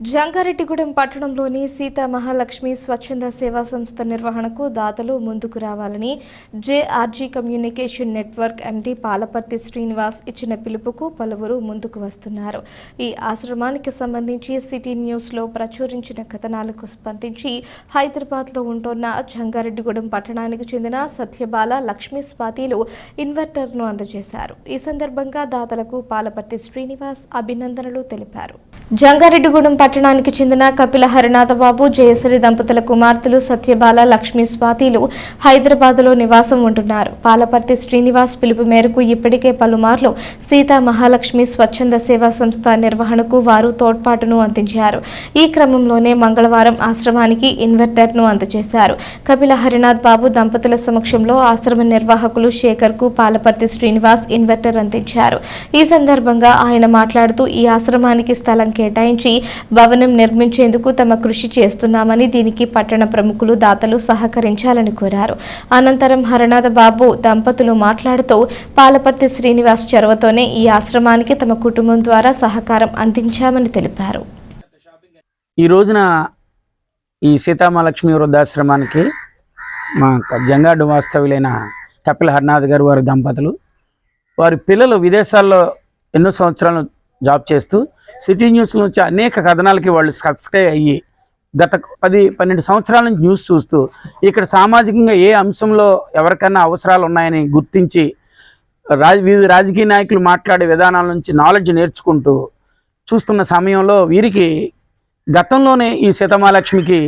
జంగారెడ్డిగూడెం పట్టణంలోని సీతా మహాలక్ష్మి స్వచ్ఛంద సేవా సంస్థ నిర్వహణకు దాతలు ముందుకు రావాలని JRG communication network MD Palaparthi Srinivas ఇచ్చిన పిలుపుకు పలువురు ముందుకు వస్తున్నారు. ఈ ఆశ్రమానికి సంబంధించి సిటీ న్యూస్లో ప్రచురించిన కథనాలకు స్పందించి హైదరాబాద్లో ఉంటున్న జంగారెడ్డిగూడెం పట్టణానికి చెందిన సత్యబాల లక్ష్మీ స్వాతిలు ఇన్వర్టర్ను అందజేశారు. ఈ సందర్భంగా దాతలకు పాలపర్తి శ్రీనివాస్ అభినందనలు తెలిపారు. జంగారెడ్డిగూడెం పట్టణానికి చెందిన కపిల హరినాథబాబు జయశ్రీ దంపతుల కుమార్తెలు సత్యబాల లక్ష్మీ స్వాతిలు హైదరాబాద్లో నివాసం ఉంటున్నారు. పాలపర్తి శ్రీనివాస్ పిలుపు మేరకు ఇప్పటికే పలుమార్లు సీతా మహాలక్ష్మి స్వచ్ఛంద సేవా సంస్థ నిర్వహణకు వారు తోడ్పాటును అందించారు. ఈ క్రమంలోనే మంగళవారం ఆశ్రమానికి ఇన్వర్టర్ను అందజేశారు. కపిల హరినాథ్ బాబు దంపతుల సమక్షంలో ఆశ్రమ నిర్వాహకులు శేఖర్కు పాలపర్తి శ్రీనివాస్ ఇన్వర్టర్ అందించారు. ఈ సందర్భంగా ఆయన మాట్లాడుతూ ఈ ఆశ్రమానికి స్థలం కేటాయించి భవనం నిర్మించేందుకు తమ కృషి చేస్తున్నామని దీనికి పట్టణ ప్రముఖులు దాతలు సహకరించాలని కోరారు. అనంతరం హరనాథ బాబు దంపతులు మాట్లాడుతూ పాలపర్తి శ్రీనివాస్ చొరవతోనే ఈ ఆశ్రమానికి తమ కుటుంబం ద్వారా సహకారం అందించామని తెలిపారు. ఈ రోజున ఈ సీతామహాలక్ష్మి వృద్ధాశ్రమానికి మా జంగాడు వాస్తవ్యులైన కపిల హరినాథ్ గారు వారి దంపతులు. వారి పిల్లలు విదేశాల్లో ఎన్నో సంవత్సరాలు జాబ్ చేస్తూ సిటీ న్యూస్లో నుంచి అనేక కథనాలకి వాళ్ళు సబ్స్క్రైబ్ అయ్యి గత పది పన్నెండు సంవత్సరాల నుంచి న్యూస్ చూస్తూ ఇక్కడ సామాజికంగా ఏ అంశంలో ఎవరికైనా అవసరాలు ఉన్నాయని గుర్తించి రాజ వివిధ రాజకీయ నాయకులు మాట్లాడే విధానాల నుంచి నాలెడ్జ్ నేర్చుకుంటూ చూస్తున్న సమయంలో వీరికి గతంలోనే ఈ సీతమాలక్ష్మికి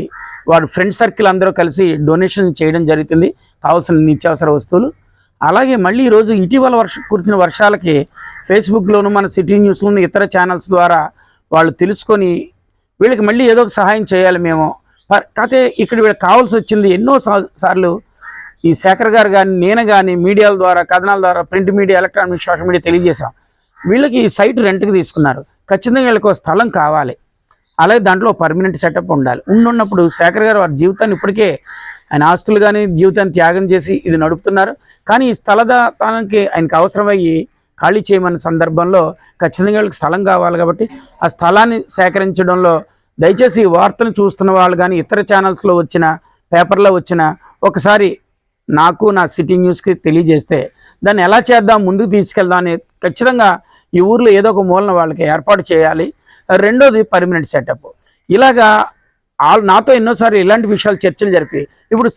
వాడు ఫ్రెండ్ సర్కిల్ అందరూ కలిసి డొనేషన్ చేయడం జరుగుతుంది. కావాల్సిన నిత్యావసర వస్తువులు అలాగే మళ్ళీ ఈరోజు ఇటీవల వర్ష కురిసిన వర్షాలకి ఫేస్బుక్లోను మన సిటీ న్యూస్లోను ఇతర ఛానల్స్ ద్వారా వాళ్ళు తెలుసుకొని వీళ్ళకి మళ్ళీ ఏదో ఒక సహాయం చేయాలి మేము. ప- కాకపోతే ఇక్కడ వీళ్ళకి కావాల్సి వచ్చింది ఎన్నో సార్లు ఈ శేఖర్ గారు కానీ నేను కానీ మీడియాల ద్వారా కథనాల ద్వారా print media electronic social media తెలియజేశాం. వీళ్ళకి ఈ సైట్ రెంట్కి తీసుకున్నారు. ఖచ్చితంగా వీళ్ళకి స్థలం కావాలి. అలాగే దాంట్లో పర్మనెంట్ సెటప్ ఉండాలి. ఉండున్నప్పుడు శేఖర్ గారు వారి జీవితాన్ని ఇప్పటికే ఆయన ఆస్తులు కానీ జీవితాన్ని త్యాగం చేసి ఇది నడుపుతున్నారు. కానీ ఈ స్థలదానికి ఆయనకు అవసరమయ్యి ఖాళీ చేయమన్న సందర్భంలో ఖచ్చితంగా వాళ్ళకి స్థలం కావాలి కాబట్టి ఆ స్థలాన్ని సేకరించడంలో దయచేసి వార్తను చూస్తున్న వాళ్ళు కానీ ఇతర ఛానల్స్లో వచ్చిన పేపర్లో వచ్చిన ఒకసారి నాకు నా సిటీ న్యూస్కి తెలియజేస్తే దాన్ని ఎలా చేద్దాం ముందుకు తీసుకెళ్దాం అని ఖచ్చితంగా ఈ ఊర్లో ఏదో ఒక మూలన వాళ్ళకి ఏర్పాటు చేయాలి. రెండోది పర్మనెంట్ సెటప్. ఇలాగా వాళ్ళు నాతో ఎన్నోసార్లు ఇలాంటి విషయాలు చర్చలు జరిపి ఇప్పుడు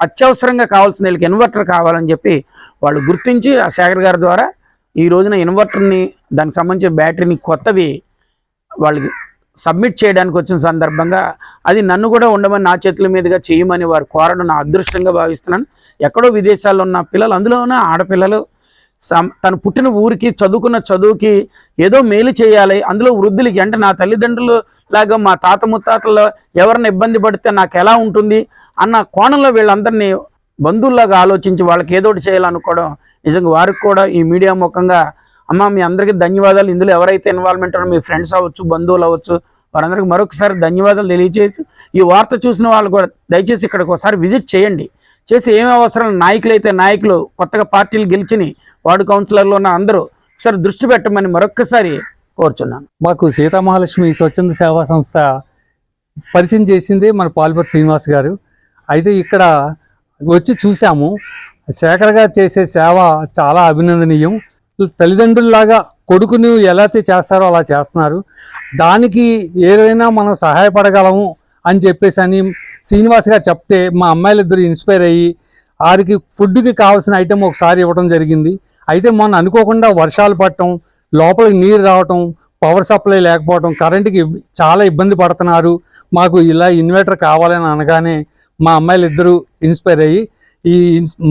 అత్యవసరంగా కావాల్సిన వీళ్ళకి ఇన్వర్టర్ కావాలని చెప్పి వాళ్ళు గుర్తించి ఆ శేఖర్ గారి ద్వారా ఈ రోజున ఇన్వర్టర్ని దానికి సంబంధించిన బ్యాటరీని కొత్తవి వాళ్ళకి సబ్మిట్ చేయడానికి వచ్చిన సందర్భంగా అది నన్ను కూడా ఉండమని నా చేతుల మీదుగా చేయమని వారు కోరడం నా అదృష్టంగా భావిస్తున్నాను. ఎక్కడో విదేశాల్లో ఉన్న పిల్లలు అందులో ఉన్న ఆడపిల్లలు సం- తను పుట్టిన ఊరికి చదువుకున్న చదువుకి ఏదో మేలు చేయాలి అందులో వృద్ధులకి అంటే నా తల్లిదండ్రులు లాగా మా తాత ముత్తాతల్లో ఎవరిని ఇబ్బంది పడితే నాకు ఎలా ఉంటుంది అన్న కోణంలో వీళ్ళందరినీ బంధువుల్లాగా ఆలోచించి వాళ్ళకి ఏదో ఒకటి చేయాలనుకోవడం నిజంగా వారికి కూడా ఈ మీడియా ముఖంగా అమ్మ మీ అందరికీ ధన్యవాదాలు. ఇందులో ఎవరైతే ఇన్వాల్వ్మెంట్ ఉన్నారో మీ ఫ్రెండ్స్ అవ్వచ్చు బంధువులు అవ్వచ్చు వారందరికీ మరొకసారి ధన్యవాదాలు తెలియజేసి ఈ వార్త చూసిన వాళ్ళు కూడా దయచేసి ఇక్కడికి ఒకసారి విజిట్ చేయండి. చేసి ఏమి అవసరం నాయకులు అయితే నాయకులు కొత్తగా పార్టీలు గెలిచిని వార్డు కౌన్సిలర్లు ఉన్న అందరూ ఒకసారి దృష్టి పెట్టమని మరొక్కసారి కోరుచున్నాను. మాకు సీతామహాలక్ష్మి స్వచ్ఛంద సేవా సంస్థ పరిచయం చేసింది మన పాల్పర్తి శ్రీనివాస్ గారు. అయితే ఇక్కడ వచ్చి చూసాము శేఖర్ గారు చేసే సేవ చాలా అభినందనీయం. తల్లిదండ్రుల్లాగా కొడుకుని ఎలా అయితే చేస్తారో అలా చేస్తున్నారు. దానికి ఏదైనా మనం సహాయపడగలము అని చెప్పేసి అని శ్రీనివాస్ గారు చెప్తే మా అమ్మాయిలు ఇద్దరు ఇన్స్పైర్ అయ్యి వారికి ఫుడ్కి కావాల్సిన ఐటెం ఒకసారి ఇవ్వడం జరిగింది. అయితే మొన్న అనుకోకుండా వర్షాలు పడటం లోపలికి నీరు రావటం పవర్ సప్లై లేకపోవటం కరెంటుకి చాలా ఇబ్బంది పడుతున్నారు. మాకు ఇలా ఇన్వర్టర్ కావాలని అనగానే మా అమ్మాయిలు ఇద్దరు ఇన్స్పైర్ అయ్యి ఈ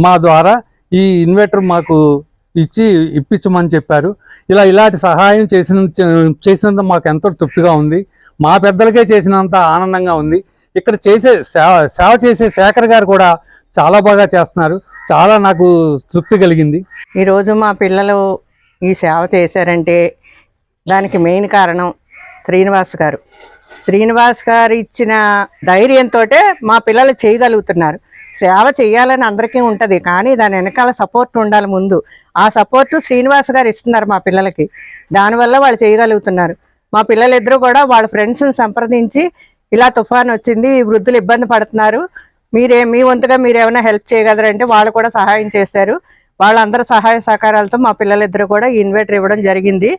మా ద్వారా ఈ ఇన్వర్టర్ మాకు ఇచ్చి ఇప్పించమని చెప్పారు. ఇలా ఇలాంటి సహాయం చేసిన చేసినంత మాకు ఎంతో తృప్తిగా ఉంది. మా పెద్దలకే చేసినంత ఆనందంగా ఉంది. ఇక్కడ చేసే సేవ సేవ చేసే శేఖర్ గారు కూడా చాలా బాగా చేస్తున్నారు. చాలా నాకు తృప్తి కలిగింది. ఈరోజు మా పిల్లలు ఈ సేవ చేశారంటే దానికి మెయిన్ కారణం శ్రీనివాస్ గారు. శ్రీనివాస్ గారు ఇచ్చిన ధైర్యంతో మా పిల్లలు చేయగలుగుతున్నారు. సేవ చేయాలని అందరికీ ఉంటుంది కానీ దాని వెనకాల సపోర్ట్ ఉండాలి ముందు. ఆ సపోర్ట్ శ్రీనివాస్ గారు ఇస్తున్నారు మా పిల్లలకి. దానివల్ల వాళ్ళు చేయగలుగుతున్నారు. మా పిల్లలిద్దరూ కూడా వాళ్ళ ఫ్రెండ్స్ని సంప్రదించి ఇలా తుఫాన్ వచ్చింది వృద్ధులు ఇబ్బంది పడుతున్నారు. మీరే మీ వంతుగా మీరు ఏమైనా హెల్ప్ చేయగలరంటే వాళ్ళు కూడా సహాయం చేశారు. వాళ్ళందరి సహాయ సహకారాలతో మా పిల్లలిద్దరూ కూడా ఈ ఇన్వర్టర్ ఇవ్వడం జరిగింది.